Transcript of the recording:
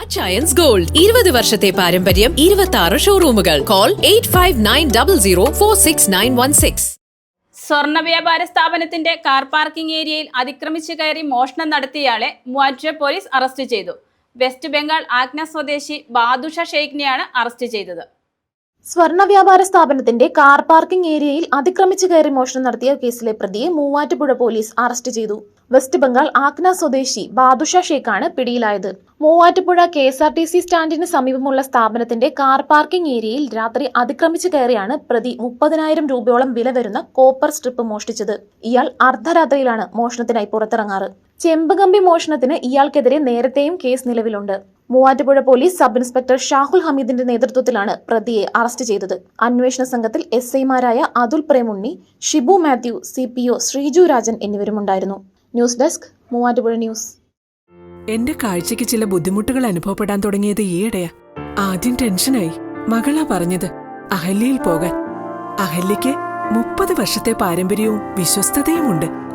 Achayans gold ഇരുപത് വർഷത്തെ പാരമ്പര്യം ഇരുപത്തി ആറ് ഷോറൂമുകൾ call eight five nine double zero four six nine one six സ്വർണ വ്യാപാര സ്ഥാപനത്തിന്റെ കാർ പാർക്കിംഗ് ഏരിയയിൽ അതിക്രമിച്ചു കയറി മോഷണം നടത്തിയയാളെ മൂവാറ്റുപുഴ പോലീസ് അറസ്റ്റ് ചെയ്തു. വെസ്റ്റ് ബംഗാൾ ആഗ്ന സ്വദേശി ബാദുഷ ഷെയ്ഖിനെയാണ് അറസ്റ്റ് ചെയ്തത്. സ്വർണ വ്യാപാര സ്ഥാപനത്തിന്റെ കാർ പാർക്കിംഗ് ഏരിയയിൽ അതിക്രമിച്ചു കയറി മോഷണം നടത്തിയ കേസിലെ പ്രതിയെ മൂവാറ്റുപുഴ പോലീസ് അറസ്റ്റ് ചെയ്തു. വെസ്റ്റ് ബംഗാൾ ആക്ന സ്വദേശി ബാദുഷ ഷേഖാണ് പിടിയിലായത്. Muvattupuzha K S R T C സ്റ്റാൻഡിന് സമീപമുള്ള സ്ഥാപനത്തിന്റെ കാർ പാർക്കിംഗ് ഏരിയയിൽ രാത്രി അതിക്രമിച്ചു കയറിയാണ് പ്രതി മുപ്പതിനായിരം രൂപയോളം വില വരുന്ന കോപ്പർ സ്ട്രിപ്പ് മോഷ്ടിച്ചത്. ഇയാൾ അർദ്ധരാത്രിയിലാണ് മോഷണത്തിനായി പുറത്തിറങ്ങാറ്. ചെമ്പകമ്പി മോഷണത്തിന് ഇയാൾക്കെതിരെ നേരത്തെയും കേസ് നിലവിലുണ്ട്. Muvattupuzha police sub inspector Shahul ഹമീദിന്റെ നേതൃത്വത്തിലാണ് പ്രതിയെ അറസ്റ്റ് ചെയ്തത്. അന്വേഷണ സംഘത്തിൽ എസ് ഐമാരായ Athul Premunni Shibu Mathew C P O Sreeju Rajan എന്നിവരുമുണ്ടായിരുന്നു. News desk Muvattupuzha news. എന്റെ കാഴ്ചയ്ക്ക് ചില ബുദ്ധിമുട്ടുകൾ അനുഭവപ്പെടാൻ തുടങ്ങിയത് ഈയിടെയാ. ആദ്യം ടെൻഷനായി. മകളാ പറഞ്ഞത് അഹല്യയിൽ പോകാൻ. അഹല്യയ്ക്ക് മുപ്പത് വർഷത്തെ പാരമ്പര്യവും വിശ്വസ്തതയുമുണ്ട്.